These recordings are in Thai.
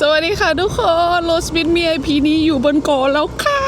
สวัสดีค่ะทุกคนโรสบินมีไอพีนี้อยู่บนเกาะแล้วค่ะ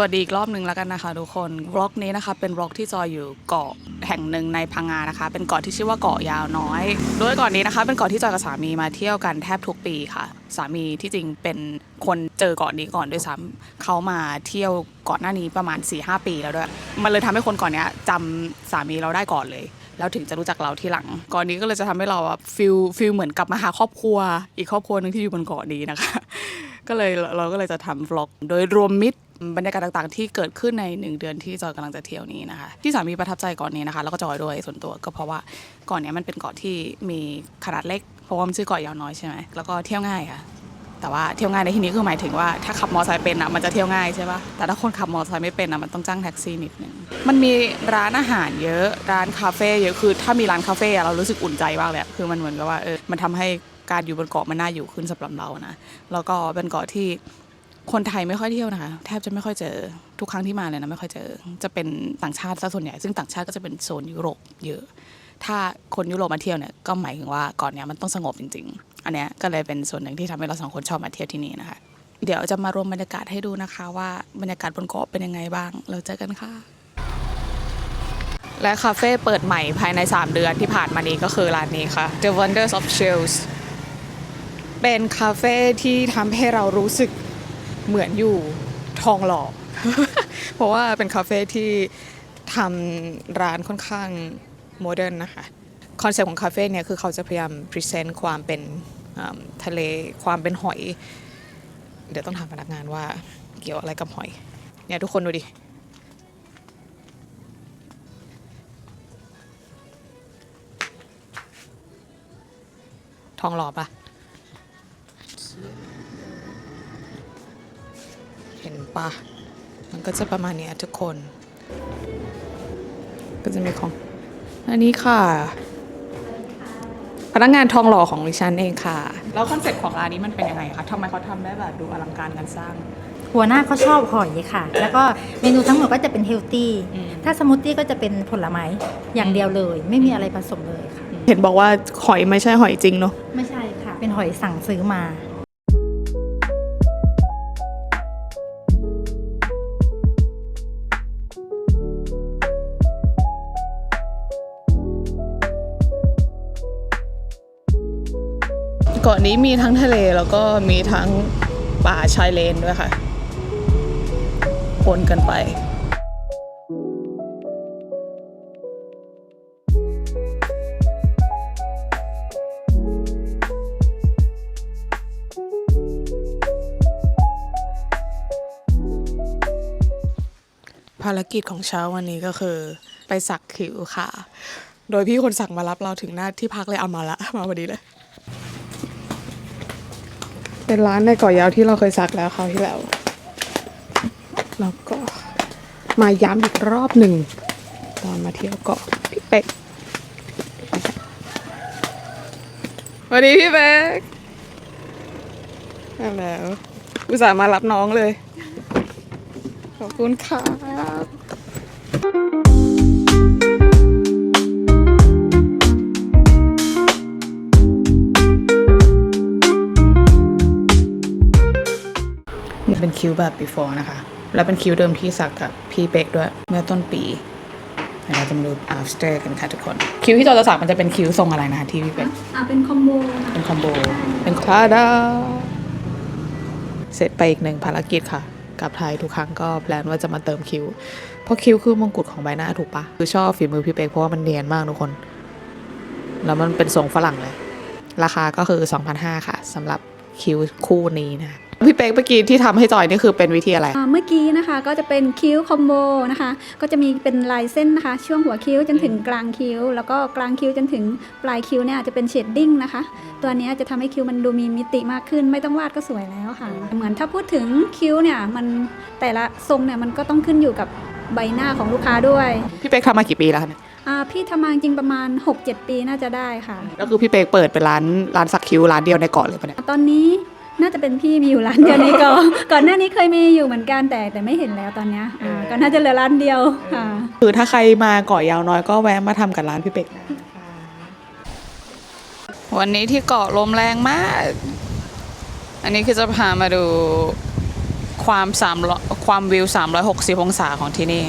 วัสดีอีกรอบหนึ่งแล้วกันนะคะทุกคนบล็อกนี้นะคะเป็นบล็อกที่จอยอยู่เกาะแห่งหนึ่งในพังงานะคะ เป็นเกาะที่ชื่อว่าเกาะยาวน้อย โดยเกาะนี้นะคะ เป็นเกาะที่จอยกับสามีมาเที่ยวกันแทบทุกปีค่ะ สามีที่จริงเป็นคนเจอเกาะนี้ก่อนด้วยซ้ำเขามาเที่ยวก่อนหน้านี้ประมาณ4ีหปีแล้วด้วย มันเลยทำให้คนก่อนเนี้ยจำสามีเราได้ก่อนเลยแล้วถึงจะรู้จักเราที่หลังกาะนี้ก็เลยจะทำให้เราฟิลฟิลเหมือนกลับมาหาครอบครัว อีกครอบครัวหนึ่งที่อยู่บนเกาะนี้นะคะ ก็เลยเราก็เลยจะทำวล็อก โดยรวมมิตร บรรยากาศต่างๆ ที่เกิดขึ้นในหนึ่งเดือนที่จอยกำลังจะเที่ยวนี้นะคะ ที่สามีประทับใจก่อนนี้นะคะ แล้วก็จอยด้วยส่วนตัวก็เพราะว่าก่อนนี้มันเป็นเกาะที่มีขนาดเล็กเพราะว่ามันชื่อเกาะยาวน้อยใช่ไหมแล้วก็เที่ยวง่ายค่ะแต่ว่าเที่ยวง่ายในที่นี้คือหมายถึงว่าถ้าขับมอเตอร์ไซค์เป็นอะมันจะเที่ยวง่ายใช่ปะแต่ถ้าคนขับมอเตอร์ไซค์ไม่เป็นอะมันต้องจ้างแท็กซี่นิดนึงมันมีร้านอาหารเยอะร้านคาเฟ่เยอะคือถ้ามีร้านคาเฟ่เรารู้สึกอุ่นใจมากเลยคือมันเหมือนกับว่าเออมันทำให้การอยู่บนเกาะมันน่าอยู่ขึ้นสำหรับเรานะแล้วก็เป็นเกาะที่ คนไทยไม่ค่อยเที่ยวนะคะ แทบจะไม่ค่อยเจอทุกครั้งที่มาเลยนะไม่ค่อยเจอ จะเป็นต่างชาติซะส่วนใหญ่ ซึ่งต่างชาติก็จะเป็นโซนยุโรปเยอะ ถ้าคนยุโรปมาเที่ยวเนี่ยก็หมายถึงว่าก่อนเนี้ยมันต้องสงบจริง ๆ อันเนี้ยก็เลยเป็นส่วนหนึ่งที่ทำให้เราสองคนชอบมาเที่ยวที่นี่นะคะ เดี๋ยวจะมารวมบรรยากาศให้ดูนะคะ ว่าบรรยากาศบนเกาะเป็นยังไงบ้าง เราเจอกันค่ะและคาเฟ่เปิดใหม่ภายใน 3 เดือนที่ผ่านมานี้ก็คือร้านนี้ค่ะ The Wonders of Chills เป็นคาเฟ่ที่ทำให้เรารู้สึก เหมือนอยู่ทองหล่อ เพราะว่าเป็นคาเฟ่ที่ทำร้านค่อนข้างโมเดิร์นนะคะ คอนเซ็ปต์ของคาเฟ่เนี่ยคือเขาจะพยายามพรีเซนต์ความเป็นทะเลความเป็นหอย เดี๋ยวต้องถามพนักงานว่าเกี่ยวอะไรกับหอย เนี่ยทุกคนดูดิ ทองหล่อปะ เห็นปะมันก็จะประมาณเนี้ยทุกคน ก็จะมีของ อันนี้ค่ะ พนักงานทองหล่อของดิฉันเองค่ะ แล้วคอนเซ็ปต์ของร้านนี้มันเป็นยังไงคะทำไมเขาทำได้แบบดูอลังการการสร้าง หัวหน้าเขาชอบหอยค่ะ แล้วก็เมนูทั้งหมดก็จะเป็นเฮลตี้อืม ถ้าสมูทตี้ก็จะเป็นผลไม้อย่างเดียวเลย ไม่มีอะไรผสมเลยค่ะ เห็นบอกว่าหอยไม่ใช่หอยจริงเนาะ ไม่ใช่ค่ะ เป็นหอยสั่งซื้อมาาะนี้มีทั้งทะเลแล้วก็มีทั้งป่าชายเลนด้วยค่ะปนกันไปภารกิจของเช้าวันนี้ก็คือ ไปสักคิ้วค่ะ โดยพี่คนสักมารับเราถึงหน้าที่พักเลยเอามาละมาพอดีเลย เป็นร้านในเกาะยาวที่เราเคยสักแล้วคราวที่แล้ว แล้วก็มาย้ำอีกรอบหนึ่ง ตอนมาเที่ยวเกาะพี่เป็กสวัสดีพี่เป็กมาแล้วอุตส่าห์มารับน้องเลย ขอบคุณครั เป็นคิวแบบ before นะคะ แล้วเป็นคิวเดิมที่สักกับพี่เป๊กด้วยเมื่อต้นปีเดี๋ยวเราจะมาดู after กันค่ะทุกคน คิวที่เราจะสักมันจะเป็นคิวทรงอะไรนะคะที่พี่เป๊กอ่าเป็นคอมโบเป็นคอมโบเป็นคลาดาเสร็จไปอีกหนึ่งภารกิจค่ะกลับไทยทุกครั้งก็แพลนว่าจะมาเติมคิวเพราะคิวคือมงกุฎของใบหน้าถูกปะคือชอบฝีมือพี่เป๊กเพราะว่ามันเนียนมากทุกคน แล้วมันเป็นทรงฝรั่งเลย ราคาก็คือ 2,500 ค่ะสำหรับคิวคู่นี้นะ พี่เป๊กเมื่อกี้ที่ทำให้จอยนี่คือเป็นวิธีอะไร อ่าเมื่อกี้นะคะก็จะเป็นคิ้วคอมโบนะคะ ก็จะมีเป็นลายเส้นนะคะ ช่วงหัวคิ้วจนถึงกลางคิ้ว แล้วก็กลางคิ้วจนถึงปลายคิ้วเนี่ยจะเป็นเชดดิ้งนะคะ ตัวเนี้ยจะทำให้คิ้วมันดูมีมิติมากขึ้น ไม่ต้องวาดก็สวยแล้วค่ะ เหมือนถ้าพูดถึงคิ้วเนี่ยมันแต่ละทรงเนี่ยมันก็ต้องขึ้นอยู่กับใบหน้าของลูกค้าด้วยพี่เป๊กทำมากี่ปีแล้วคะเนี่ยอ่าพี่ทำมาจริงๆประมาณ 6-7 ปีน่าจะได้ค่ะแล้วคือพี่เป๊กเปิดเป็นร้านร้านสักคิ้วร้านเดียวในเกาะเลยปะเนี่ย ตอนนี้ น่าจะเป็นพี่มีอยู่ร้านเดียวนี้ก็ก่อนหน้านี้เคยมีอยู่เหมือนกันแต่แต่ไม่เห็นแล้วตอนเนี้ยอ่าก็น่าจะเหลือร้านเดียวค่ะ คือถ้าใครมาเกาะยาวน้อยก็แวะมาทำกับร้านพี่เป็กนะวันนี้ที่เกาะลมแรงมาก อันนี้คือจะพามาดูความสามความวิว 360 องศาของที่นี่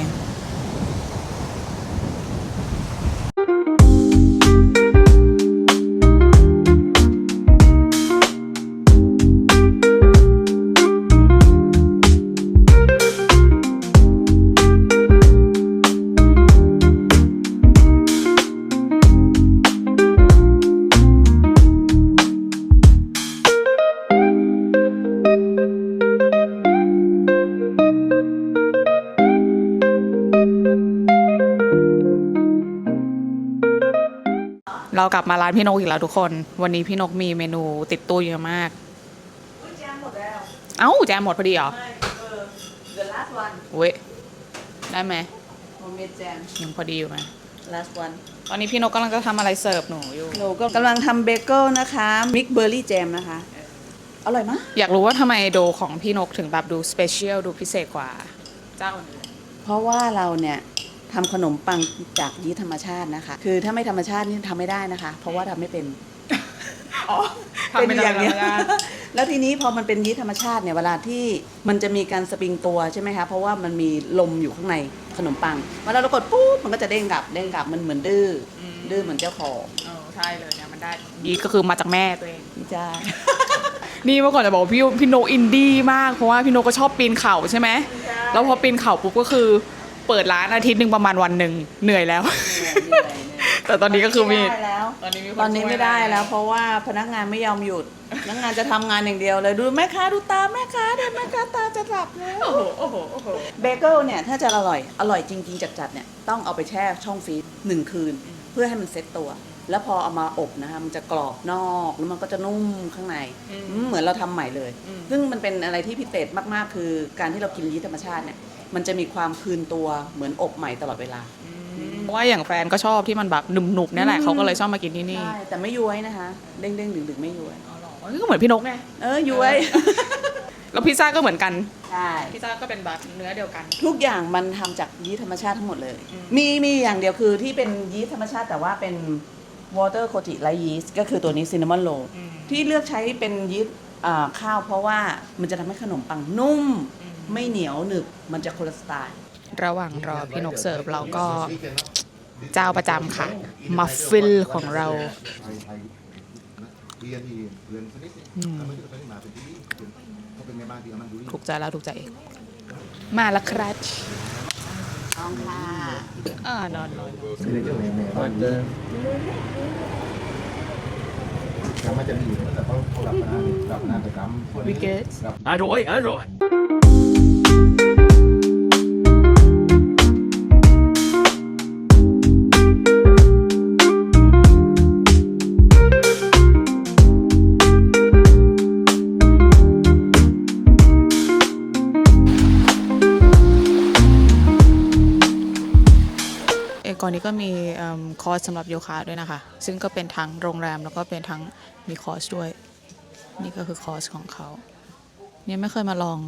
เรากลับมาร้านพี่นกอีกแล้วทุกคน วันนี้พี่นกมีเมนูติดตู้เยอะมากเอ้าแจมหมดพอดีเหรอ The last one เว้ยได้ไหม homemade jam ยังพอดีอยู่ไหม last one ตอนนี้พี่นกกำลังจะทำอะไรเสิร์ฟหนูอยู่ หนูก็กำลังทำเบเกิลนะคะมิกเบอร์รี่แจมนะคะ อร่อยมาก อยากรู้ว่าทำไมโดของพี่นกถึงแบบดูสเปเชียลดูพิเศษกว่า เจ้าอื่นเพราะว่าเราเนี่ย ทำขนมปังจากยีสต์ธรรมชาตินะคะ คือถ้าไม่ธรรมชาตินี่ทำไม่ได้นะคะ เพราะว่าทำไม่เป็นอ๋อเป็นอย่างเดียวแล้วทีนี้พอมันเป็นยีสต์ธรรมชาติเนี่ยเวลาที่มันจะมีการสปริงตัวใช่ไหมคะเพราะว่ามันมีลมอยู่ข้างในขนมปังเวลาเรากดปุ๊บมันก็จะเด้งกลับเด้งกลับมันเหมือนดื้ออดื้อเหมือนเจ้าของเออใช่เลยเนี่ยมันได้ยีสต์ก็คือมาจากแม่ตัวเองจ้านี่เมื่อก่อนจะบอกว่าพี่พี่โนกอินดี้มากเพราะว่าพี่โนกก็ชอบปีนเขาใช่ไหมแล้วพอปีนเขาปุ๊บก็คือ เปิดร้านอาทิตย์หนึ่งประมาณวันหนึ่งเหนื่อยแล้ว แต่ตอนนี้ก็คือมี ไได้แล้วตอนนี้มีคตอนนี้ช่วยไม่ได้แล้ว เพราะว่าพนักงานไม่ยอมหยุด พนักงานจะทำงานอย่างเดียวเลยดูแม่ค้าดูตาแม่ค้าเดี๋ยวแม่ค้าตาจะหลับแล้ว โอ้โหโอ้โหโอ้โห เบเกิลเนี่ยถ้าจะอร่อย อร่อยจริง ๆ จัดๆเนี่ยต้องเอาไปแช่ช่องฟรีซหนึ่งคืน เพื่อให้มันเซ็ตตัว แล้วพอเอามาอบนะคะมันจะกรอบนอกแล้วมันก็จะนุ่มข้างในอืมอืมเหมือนเราทำใหม่เลย อืม ซึ่งมันเป็นอะไรที่พิเศษมากๆ คือการที่เรากินยีสต์ธรรมชาติเนี่ย มันจะมีความคืนตัวเหมือนอบใหม่ตลอดเวลา เพราะว่าอย่างแฟนก็ชอบที่มันแบบหนุบๆเนี่ยแหละเขาก็เลยชอบมากินที่นี่ใช่ แต่ไม่ย้วยนะคะ เด้งๆดึงๆไม่ย้วย อ๋อเหรอก็เหมือนพี่นกไงเออย้วย แล้วพิซซ่าก็เหมือนกันใช่ พิซซ่าก็เป็นแบบเนื้อเดียวกัน ทุกอย่างมันทำจากยีสต์ธรรมชาติทั้งหมดเลย อืม มีมีอย่างเดียวคือที่เป็นยีสต์ธรรมชาติแต่ว่าเป็น water c o t i ไ i ยีสต์ก็คือตัวนี้ cinnamon roll ที่เลือกใช้เป็นยีสต์อ่าข้าวเพราะว่ามันจะทำให้ขนมปังนุ่ม ไม่เหนียวหนึบมันจะคนละสไตล์ ระหว่างรอพี่นกเสิร์ฟเราก็เจ้าประจำค่ะ มัฟฟิลของเราเรียนที่เรียนสนิทเนี่ยเขาไม่ได้มาเป็นที่เขาเป็นแม่บ้านที่อามันดูถูกใจแล้วถูกใจเองมาละครับต้องค่ะอ่านอนนอนแต่มันจะมีอยู่แต่เขาเขาหลับนานหลับนานไปกำวิกเกต Aroy, aroy. เอกก่อนนี้ ก็มีเอิ่มคอร์สสำหรับโยคะด้วยนะคะ ซึ่งก็เป็นทั้งโรงแรมแล้วก็เป็นทั้งมีคอร์สด้วย นี่ก็คือคอร์สของเขาเนี่ยไม่เคยมาลอง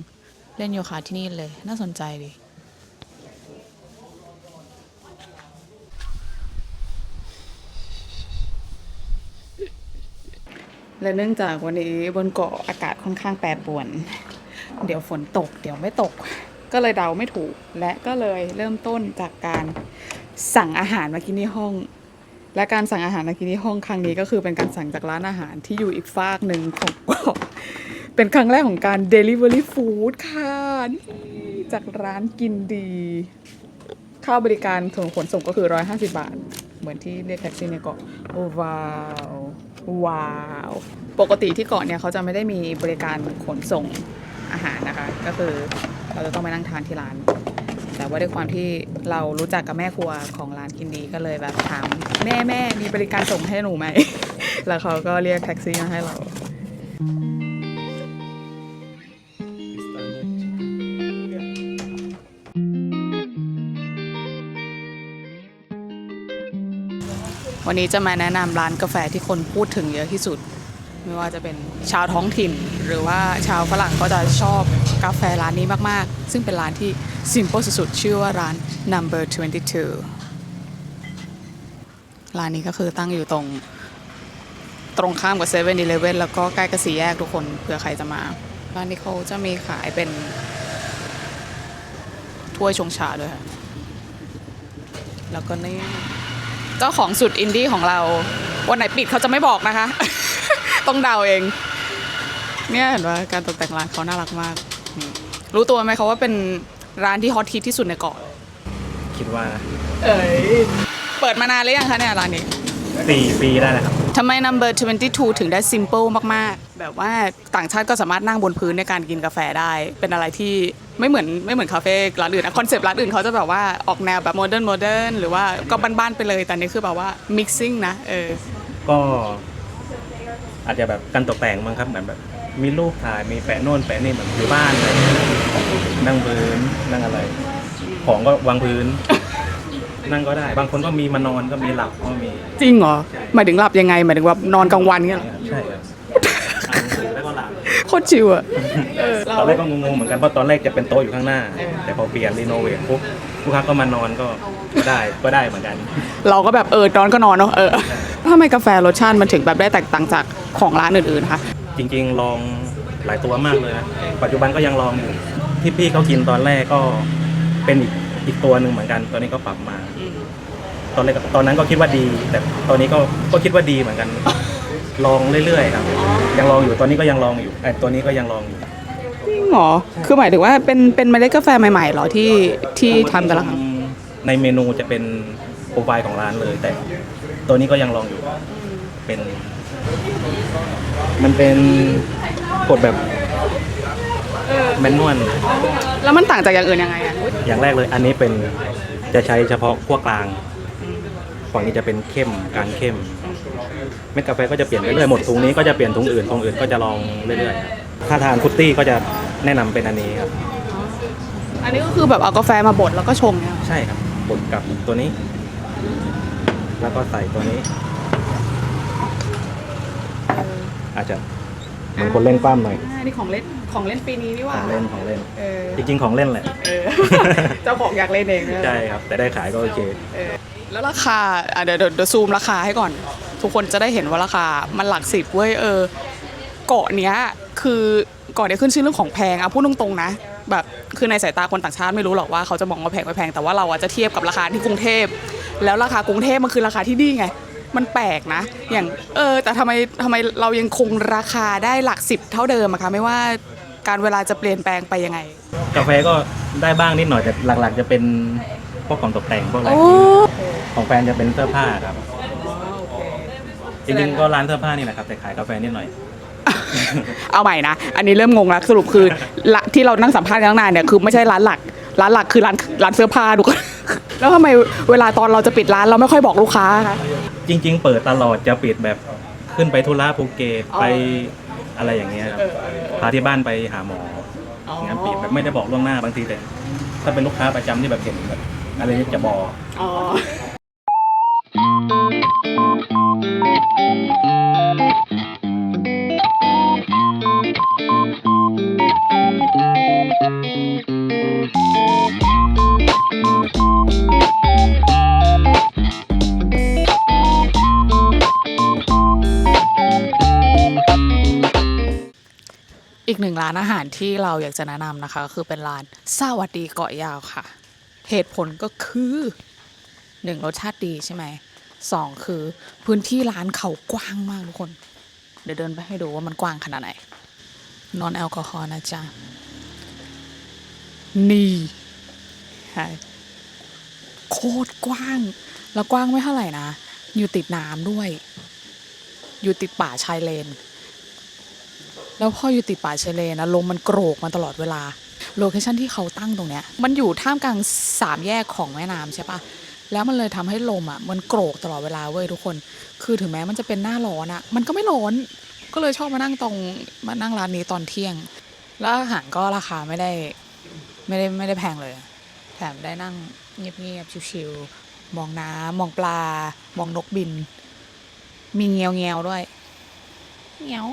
เล่นโยคะที่นี่เลย น่าสนใจดีและเนื่องจากวันนี้บนเกาะอากาศค่อนข้างแปรปรวน เดี๋ยวฝนตก เดี๋ยวไม่ตก ก็เลยเดาไม่ถูก และก็เลยเริ่มต้นจากการสั่งอาหารมากินที่ห้อง และการสั่งอาหารมากินที่ห้องครั้งนี้ก็คือเป็นการสั่งจากร้านอาหารที่อยู่อีกฟากหนึ่งของเกาะ เป็นครั้งแรกของการ Delivery Food ค่ะ จากร้านกินดี ค่าบริการส่งขนส่งก็คือ 150 บาท เหมือนที่เรียกแท็กซี่ในเกาะโอ้ว้าว ว้าว ปกติที่เกาะเนี่ยเขาจะไม่ได้มีบริการขนส่งอาหารนะคะ ก็คือเราจะต้องไปนั่งทานที่ร้าน แต่ว่าด้วยความที่เรารู้จักกับแม่ครัวของร้านกินดีก็เลยแบบถามแม่แม่มีบริการส่งให้หนูไหม แล้วเขาก็เรียกแท็กซี่มาให้เรา วันนี้จะมาแนะนำร้านกาแฟที่คนพูดถึงเยอะที่สุด ไม่ว่าจะเป็นชาวท้องถิ่น หรือว่าชาวฝรั่งก็จะชอบกาแฟร้านนี้มาก ๆ ซึ่งเป็นร้านที่ simple สุดๆ ชื่อว่าร้าน number 22 ร้านนี้ก็คือตั้งอยู่ตรงตรงข้ามกับ7 e เ e ่ e อแล้วก็ใกล้กับสี่แยกทุกคนเผื่อใครจะมา ร้านนี้เขาจะมีขายเป็น ถ้วยชงชาด้วยค่ะแล้วก็นี่ เจ้าของสุดอินดี้ของเรา วันไหนปิดเขาจะไม่บอกนะคะ ต้องเดาเอง เนี่ยเห็นว่าการตกแต่งร้านเขาน่ารักมากนี่รู้ตัวไหมเขาว่าเป็นร้านที่ฮอตฮิตที่สุดในเกาะคิดว่าเอ้ยเปิดมานานหรือยังคะเนี่ยร้านนี้ สี่ปีได้แล้วครับ ทำไม number 22 ถึงได้ simple มากๆ แบบว่าต่างชาติก็สามารถนั่งบนพื้นในการกินกาแฟได้ เป็นอะไรที่ไม่เหมือนไม่เหมือนคาเฟ่ร้านอื่นนะคอนเซปต์ร้านอื่นเขาจะแบบว่าออกแนวแบบโมเดิร์นโมเดิร์นหรือว่าก็บ้านๆไปเลยแต่นี่คือแบบว่า mixing นะเออก็อาจจะแบบการตกแต่งมั้งครับเหมือนแบบมีรูปถ่ายมีแปะโน่นแปะนี่แบบอยู่บ้านอะไรอย่างเงี้ยนั่งพื้นนั่งอะไร ของก็วางพื้น นั่งก็ได้ บางคนก็มีมานอนก็มีหลับก็มีจริงเหรอหมายถึงหลับยังไงหมายถึงว่านอนกลางวันเงี้ยเหรอใช่ครับ ตรชิวอะเออเราตอนแรกก็งงๆเหมือนกันเพราะตอนแรกจะเป็นโต๊ะอยู่ข้างหน้าเออแต่พอเปลี่ยนรีโนเวทปุ๊บลูกค้าก็มานอนก็ก็ได้ก็ได้เหมือนกัน เราก็แบบเออนอนก็นอนเนาะเออทำไมกาแฟรสชาติมันถึงแบบได้แตกต่างจากของร้านอื่นๆคะจริง ๆ ลองหลายตัวมากเลยนะปัจจุบันก็ยังลองอยู่ที่พี่เขากินตอนแรกก็เป็นอีกอีกตัวหนึ่งเหมือนกันตอนนี้ก็ปรับมา ตอนแรกตอนนั้นก็คิดว่าดี แต่ตอนนี้ก็ก็คิดว่าดีเหมือนกัน ลองเรื่อยๆครับ ยังลองอยู่ตอนนี้ก็ยังลองอยู่ไอ้ตัวนี้ก็ยังลองอยู่จริงเหรอ คือหมายถึงว่าเป็นเป็นเมล็ดกาแฟใหม่ๆเหรอที่ที่ทำแต่ละครั้งในเมนูจะเป็นโปรไฟล์ของร้านเลย แต่ตัวนี้ก็ยังลองอยู่ เป็น มันเป็นกดแบบแมนนวลแล้วมันต่างจากอย่างอื่นยังไงอะอย่างแรกเลยอันนี้เป็นจะใช้เฉพาะขั้วกลางฝั่งนี้จะเป็นเข้มกลางเข้ม เม็ดกาแฟก็จะเปลี่ยนไปเรื่อยหมดถุงนี้ก็จะเปลี่ยนถุงอื่นถุงอื่นก็จะลองเรื่อยๆถ้าทานฟุตตี้ก็จะแนะนำเป็นอันนี้ครับ อันนี้ก็คือแบบเอากาแฟมาบดแล้วก็ชงเนี่ยใช่ครับบดกับตัวนี้ แล้วก็ใส่ตัวนี้ อาจจะเหมือนคนเล่นกล้ามหน่อยอ่านี่ของเล่นของเล่นปีนี้นี่หขว่าองเล่นของเล่น เออจริง ๆ ของเล่นแหละ เออ เจ้าของอยากเล่นเองเนี่ยใช่ครับ แต่ได้ขายก็โอเค เออแล้วราคาอะเดี๋ยวเดี๋ยวเดี๋ยวซูมราคาให้ก่อน ทุกคนจะได้เห็นว่าราคา มันหลักสิบเว้ยเออ เกาะเนี้ยคือเกาะเนี้ยขึ้นชื่อเรื่องของแพงอะพูดตรงๆนะแบบคือในสายตาคนต่างชาติไม่รู้หรอกว่าเขาจะมองว่าแพงไม่แพงแต่ว่าเราอะจะเทียบกับราคาที่กรุงเทพ แล้วราคากรุงเทพมันคือราคาที่นี่ไง มันแปลกนะ อย่างเออ แต่ทำไมทำไมเรายังคงราคาได้หลักสิบเท่าเดิมอะคะไม่ว่าการเวลาจะเปลี่ยนแปลงไปยังไง กาแฟก็ได้บ้างนิดหน่อยแต่หลักๆ จะเป็นพวกของตกแต่งพวกอะไรโอ้ของแฟนจะเป็นเสื้อผ้าครับ จริงๆก็ร้านเสื้อผ้านี่แหละครับแต่ขายกาแฟนิดหน่อย เอาใหม่นะ อันนี้เริ่มงงแล้วสรุปคือละที่เรานั่งสัมภาษณ์กันตั้งนานเนี่ยคือไม่ใช่ร้านหลัก ร้านหลักคือร้านร้านเสื้อผ้าทุกคนแล้วทำไมเวลาตอนเราจะปิดร้านเราไม่ค่อยบอกลูกค้าคะจริง ๆ เปิดตลอดจะปิดแบบขึ้นไปธุระภูเก็ตอ๋อไปอะไรอย่างเงี้ยครับพาที่บ้านไปหาหมออย่างนั้นปิดแบบไม่ได้บอกล่วงหน้าบางทีแต่ถ้าเป็นลูกค้าประจำที่แบบเห็นแบบอะไรนี่จะบอกอ๋อานอาหารที่เราอยากจะแนะนำนะคะ คือเป็นร้านสวัสดีเกาะยาวค่ะ เหตุผลก็คือหนึ่งรสชาติดีใช่ไหมสองคือพื้นที่ร้านเขากว้างมากทุกคน เดี๋ยวเดินไปให้ดูว่ามันกว้างขนาดไหน นอนแอลกอฮอล์นะจ๊ะ นี่ใช่โคตรกว้าง แล้วกว้างไม่เท่าไหร่นะ อยู่ติดน้ำด้วย อยู่ติดป่าชายเลน แล้วพออยู่ติดป่าชายเลนนะลมมันโกรกมาตลอดเวลาโลเคชั่นที่เขาตั้งตรงเนี้ยมันอยู่ท่ามกลางสามแยกของแม่น้ำใช่ปะแล้วมันเลยทำให้ลมอะมันโกรกตลอดเวลาเว้ยทุกคน คือถึงแม้มันจะเป็นหน้าร้อนอะ มันก็ไม่ร้อน ก็เลยชอบมานั่งตรงมานั่งร้านนี้ตอนเที่ยง แล้วอาหารก็ราคาไม่ได้ไม่ได้ไม่ได้แพงเลย แถมได้นั่งเงียบๆชิวๆมองน้ำมองปลา มองนกบิน มีเงียวเงียวๆด้วยเงียว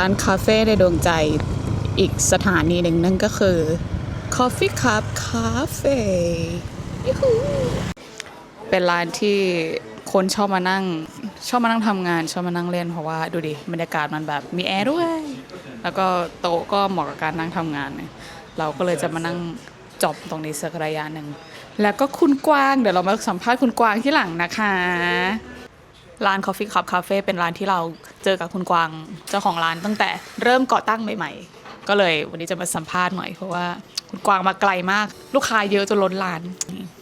ร้านคาเฟ่ในดวงใจอีกสถานีหนึ่งนั่นก็คือ Coffee Cup Cafe ยูฮูเป็นร้านที่คนชอบมานั่ง ชอบมานั่งทำงาน ชอบมานั่งเล่นเพราะว่าดูดิบรรยากาศมันแบบมีแอร์ด้วย แล้วก็โต๊ะก็เหมาะกับการนั่งทำงานเนี่ยเราก็เลยจะมานั่งจอบตรงนี้สักระยะหนึ่ง แล้วก็คุณกวาง เดี๋ยวเรามาสัมภาษณ์คุณกวางที่หลังนะคะ ร้าน Coffee Cup Cafe เป็นร้านที่เราเจอกับคุณกวางเจ้าของร้านตั้งแต่เริ่มก่อตั้งใหม่ๆ ก็เลยวันนี้จะมาสัมภาษณ์หน่อยเพราะว่าคุณกวางมาไกลมาก ลูกค้าเยอะจนล้นร้าน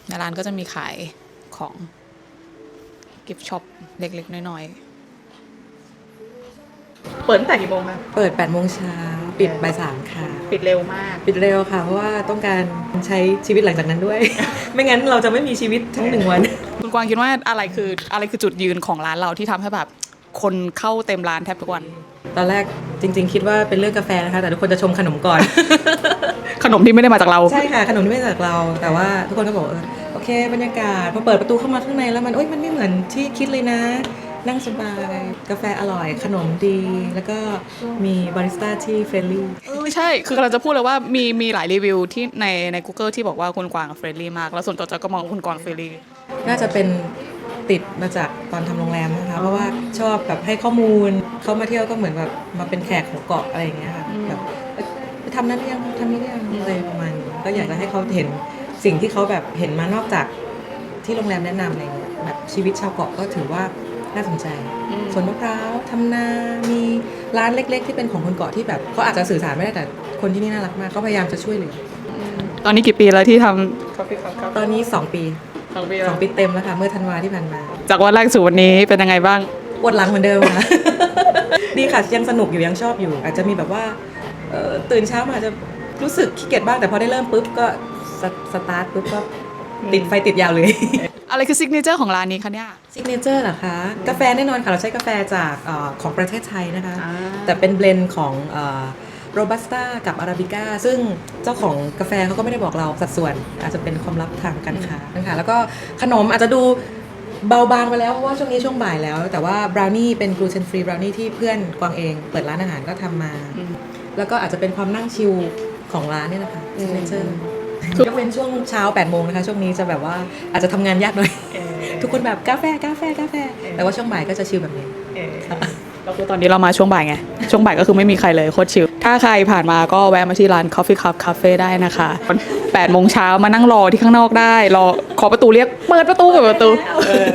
ในร้านก็จะมีขายของกิฟช็อปเล็กๆ น้อยๆ เปิดตั้งแต่กี่โมงคะ เปิด8โมงเช้าปิดบ่ายสามค่ะ ปิดเร็วมาก ปิดเร็วค่ะ เพราะว่าต้องการใช้ชีวิตหลังจากนั้นด้วย ไม่งั้นเราจะไม่มีชีวิตทั้งหนึ่งวัน คุณกวางคิดว่าอะไรคืออะไรคือจุดยืนของร้านเราที่ทำให้แบบคนเข้าเต็มร้านแทบทุกวัน ตอนแรกจริง ๆ คิดว่าเป็นเรื่องกาแฟนะคะ แต่ทุกคนจะชมขนมก่อน ขนมที่ไม่ได้มาจากเรา ใช่ค่ะขนมที่ไม่จากเรา แต่ว่าทุกคนก็บอกเออโอเค บรรยากาศพอเปิดประตูเข้ามาข้างในแล้วมันโอ๊ยมันไม่เหมือนที่คิดเลยนะ นั่งสบาย กาแฟอร่อย ขนมดี แล้วก็มีบาริสต้าที่เฟรนลี่ เออใช่ คือเราจะพูดเลยว่ามีมีหลายรีวิวที่ในใน Google ที่บอกว่าคุณกวางเฟรนลี่มาก แล้วส่วนตัวจอยก็มองว่าคุณกวางเฟรนลี่ น่าจะเป็นติดมาจากตอนทำโรงแรมนะคะ เพราะว่าชอบแบบให้ข้อมูล เขามาเที่ยวก็เหมือนแบบมาเป็นแขกของเกาะอะไรอย่างเงี้ยค่ะ แบบเอ้ยไปทำนั้นหรือยังทำนี้หรือยังอะไรประมาณนี้ก็อยากจะให้เขาเห็นสิ่งที่เขาแบบเห็นมานอกจากที่โรงแรมแนะนำอะไรเงี้ยแบบชีวิตชาวเกาะก็ถือว่า น่าสนใจสวนมะพร้าวทำนา มีร้านเล็ก ๆ ที่เป็นของคนเกาะที่แบบเขาอาจจะสื่อสารไม่ได้แต่คนที่นี่น่ารักมากเขาพยายามจะช่วยเหลือตอนนี้กี่ปีแล้วที่ทำ Coffee Cup ครับตอนนี้ 2 ปีสองปีสองปีเต็มแล้วค่ะเมื่อธันวาที่ผ่านมา จากวันแรกสู่วันนี้เป็นยังไงบ้างปวดหลังเหมือนเดิมค่ะดีค่ะยังสนุกอยู่ยังชอบอยู่ อาจจะมีแบบว่าเอ่อตื่นเช้ามาอาจจะรู้สึกขี้เกียจบ้างแต่พอได้เริ่มปุ๊บก็สตสตาร์ทปุ๊บก็ติดไฟติดยาวเลย อะไรคือซิกเนเจอร์ของร้านนี้คะเนี่ย ซิกเนเจอร์เหรอคะ กาแฟแน่นอนค่ะ เราใช้กาแฟจากเออของประเทศไทยนะคะ อ่า แต่เป็นเบลนด์ของโรบัสต้ากับอาราบิก้าซึ่งเจ้าของกาแฟเขาก็ไม่ได้บอกเราสัดส่วน อาจจะเป็นความลับทางการค้านะคะแล้วก็ขนมอาจจะดูเบาบางไปแล้ว เพราะว่าช่วงนี้ช่วงบ่ายแล้ว แต่ว่าบราวนี่เป็นกลูเตนฟรีบราวนี่ที่เพื่อนกวางเองเปิดร้านอาหารก็ทำมา แล้วก็อาจจะเป็นความนั่งชิลของร้านเนี่ยนะคะซิกเนเจอร์ ยกเว้นช่วงเช้า8โมงนะคะช่วงนี้จะแบบว่าอาจจะทำงานยากหน่อย ทุกคนแบบกาแฟกาแฟกาแฟ แต่ว่าช่วงบ่ายก็จะชิลแบบนี้ก็คือตอนนี้เรามาช่วงบ่ายไง ช่วงบ่ายก็คือไม่มีใครเลยโคตรชิล ถ้าใครผ่านมาก็แวะมาที่ร้าน Coffee Cup Cafe ได้นะคะ8โมงเช้ามานั่งรอที่ข้างนอกได้ รอขอประตูเรียกเปิดประตูเปิดประตูเออ